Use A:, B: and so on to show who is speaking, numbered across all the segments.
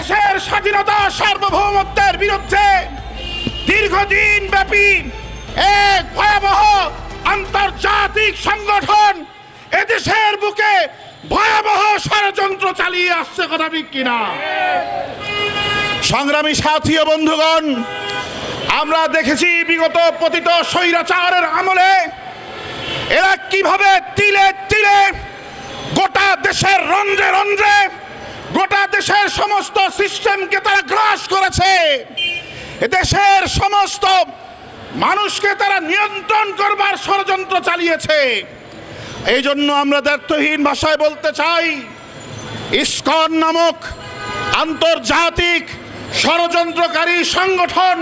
A: দেশের স্বাধীনতা সার্বভৌমত্বের বিরুদ্ধে দীর্ঘদিন ব্যাপী এক ভয়াবহ আন্তর্জাতিক সংগঠন এদেশের বুকে ভয়াবহ ষড়যন্ত্র চালিয়ে আসছে, কথা কিনা? সংগ্রামী সাথী ও বন্ধুগণ, আমরা দেখেছি বিগত পতিত স্বৈরাচারের আমলে এরা কীভাবে সিস্টেমকে তারা গ্রাস করেছে। দেশের সমস্ত মানুষকে তারা নিয়ন্ত্রণ করবার ষড়যন্ত্র চালিয়েছে। এই জন্য আমরা দায়িত্বহীন ভাষায় বলতে চাই, ইস্কন নামক আন্তর্জাতিক ষড়যন্ত্রকারী সংগঠন,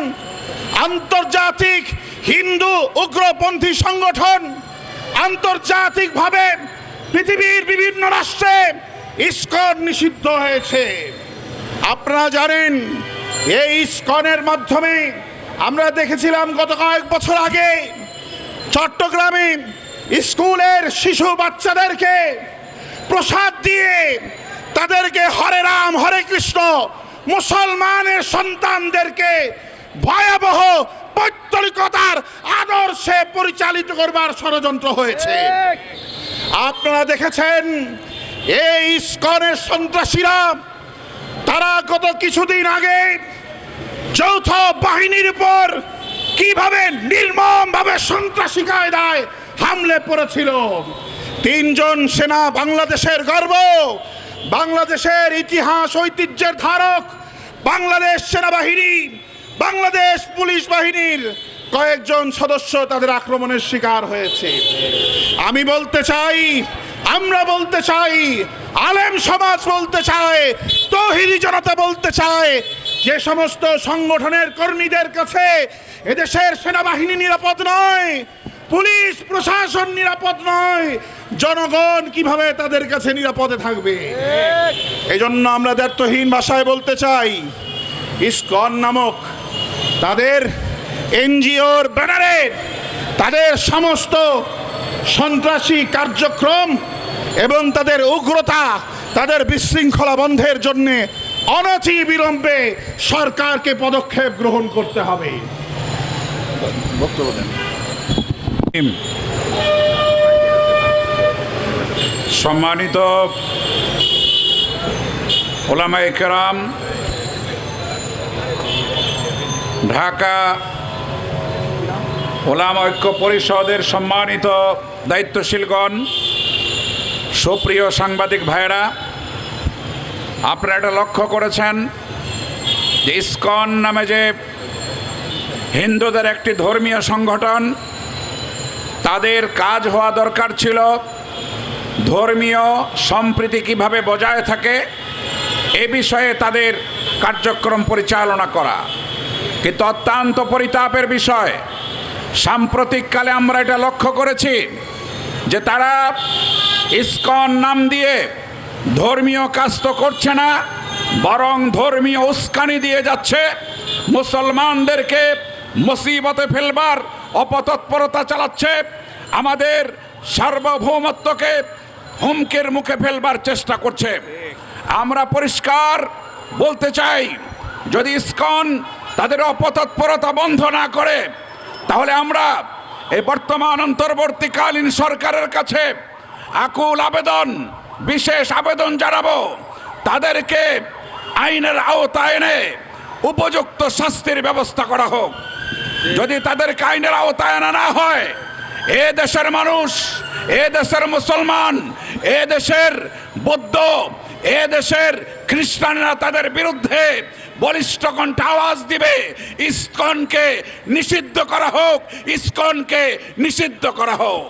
A: আন্তর্জাতিক হিন্দু উগ্রপন্থী সংগঠন, আন্তর্জাতিকভাবে পৃথিবীর বিভিন্ন রাষ্ট্রে ইস্কন নিষিদ্ধ হয়েছে। আপনারা জানেন, এই ইসকনের মাধ্যমে আমরা দেখেছিলাম গত কয়েক বছর আগে চট্টগ্রামে স্কুলের শিশু বাচ্চাদেরকে প্রসাদ দিয়ে তাদেরকে হরে রাম, হরে কৃষ্ণ, মুসলমানের সন্তানদেরকে ভয়াবহ পৈতৃকতার আদর্শে পরিচালিত করবার ষড়যন্ত্র হয়েছে। আপনারা দেখেছেন, এই ইস্কনের সন্ত্রাসীরা তারা গত কিছুদিন আগে যৌথ বাহিনীর উপর কীভাবে নির্মমভাবে সন্ত্রাসী কায়দায় হামলে পড়েছিল? তিনজন সেনা বাংলাদেশের গর্ব, বাংলাদেশের ইতিহাস ঐতিহ্যের ধারক, বাংলাদেশ সেনাবাহিনী, বাংলাদেশ পুলিশ বাহিনীর কয়েকজন সদস্য তাদের আক্রমণের শিকার হয়েছে। আমি বলতে চাই আমরা বলতে চাই, আলেম সমাজ বলতে চায়, তহিদি জনতা বলতে চায়, যে সমস্ত সংগঠনের কর্মীদের কাছে এদেশের সেনাবাহিনী নিরাপদ নয়, পুলিশ প্রশাসন নিরাপদ নয়, জনগণ কীভাবে তাদের কাছে নিরাপদে থাকবে? এই জন্য আমরা দায়িত্বহীন ভাষায় বলতে চাই, ইস্কন নামক তাদের এনজিওর ব্যানারে তাদের সমস্ত সন্ত্রাসী কার্যক্রম এবং তাদের উগ্রতা, তাদের বিশৃঙ্খলা বন্ধের জন্যে অনতি বিলম্বে সরকারকে পদক্ষেপ গ্রহণ করতে হবে।
B: সম্মানিত ওলামায়ে কেরাম ঢাকা ওলামা ঐক্য পরিষদের সম্মানিত দায়িত্বশীলগণ সুপ্রিয় সাংবাদিক ভাইয়েরা, আপনারা এটা লক্ষ্য করেছেন যে ইসকন নামে যে হিন্দুদের একটি ধর্মীয় সংগঠন, তাদের কাজ হওয়া দরকার ছিল ধর্মীয় সম্প্রীতি কীভাবে বজায় থাকে এ বিষয়ে তাদের কার্যক্রম পরিচালনা করা। কিন্তু অত্যন্ত পরিতাপের বিষয়, সাম্প্রতিককালে আমরা এটা লক্ষ্য করেছি যে তারা ইসকন নাম দিয়ে ধর্মীয় কাজ তো করছে না, বরং ধর্মীয় উস্কানি দিয়ে যাচ্ছে। মুসলমানদেরকে মুসিবতে ফেলবার অপতৎপরতা চালাচ্ছে। আমাদের সার্বভৌমত্বকে হুমকের মুখে ফেলবার চেষ্টা করছে। আমরা পরিষ্কার বলতে চাই, যদি ইস্কন তাদের অপতৎপরতা বন্ধ না করে, তাহলে আমরা এই বর্তমান অন্তর্বর্তীকালীন সরকারের কাছে আকুল আবেদন, বিশেষ আবেদন জানাব। তাদেরকে আইনের আওতায় এনে উপযুক্ত শাস্তির ব্যবস্থা করা হোক। যদি তাদেরকে আইনের আওতায় আনা না হয়, এ দেশের মানুষ, এ দেশের মুসলমান, এ দেশের বৌদ্ধ, এ দেশের খ্রিস্টানরা তাদের বিরুদ্ধে বলিষ্ঠ কণ্ঠে আওয়াজ দিবে। ইস্কনকে নিষিদ্ধ করা হোক, ইস্কনকে নিষিদ্ধ করা হোক।